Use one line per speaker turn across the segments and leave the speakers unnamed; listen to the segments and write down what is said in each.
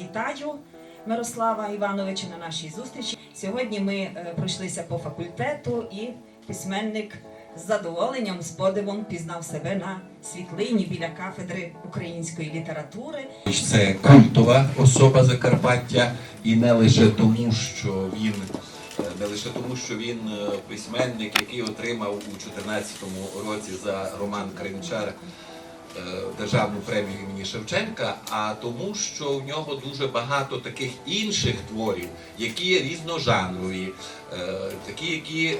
Вітаю Мирослава Івановича на нашій зустрічі. Сьогодні ми е, пройшлися по факультету, і письменник з задоволенням, з подивом пізнав себе на світлині біля кафедри української літератури.
Це культова особа Закарпаття, і не лише тому, що він е, не лише тому, що він е, письменник, який отримав у 2014 році за роман Кримчар державну премію імені Шевченка, а тому, що в нього дуже багато таких інших творів, які є різножанрові, е, такі, які, е,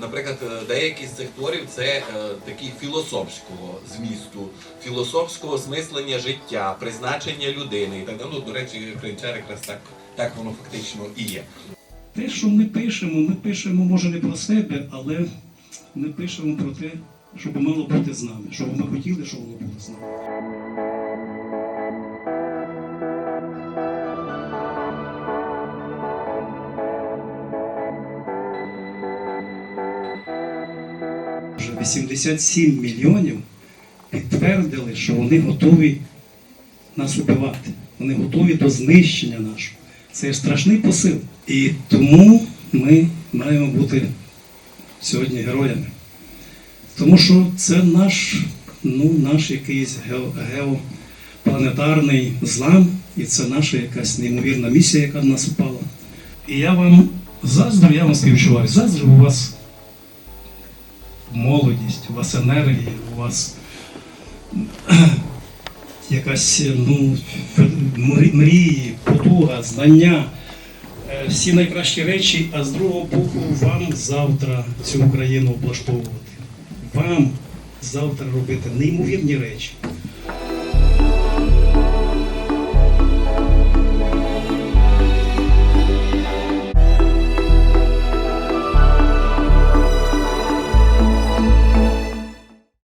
наприклад, е, деякі з цих творів це е, такі філософського змісту, філософського осмислення життя, призначення людини і так. Ну, до речі, Кримчар якраз так, так воно фактично і є.
Те, що ми пишемо, ми пишемо, може, не про себе, але ми пишемо про те, що би мало бути з нами, що б ми хотіли, щоб воно було з нами. Вже 87 мільйонів підтвердили, що вони готові нас убивати. Вони готові до знищення нашого. Це страшний посил. І тому ми маємо бути сьогодні героями. Тому що це наш, ну, наш якийсь гео- геопланетарний злам, і це наша якась неймовірна місія, яка на нас упала. І я вам заздрю, я вам співчуваю. Заздрю у вас молодість, у вас енергія, у вас якась ну, мрії, потуга, знання, е, всі найкращі речі, а з другого боку, вам завтра цю Україну облаштовувати. Вам завтра робити неймовірні речі.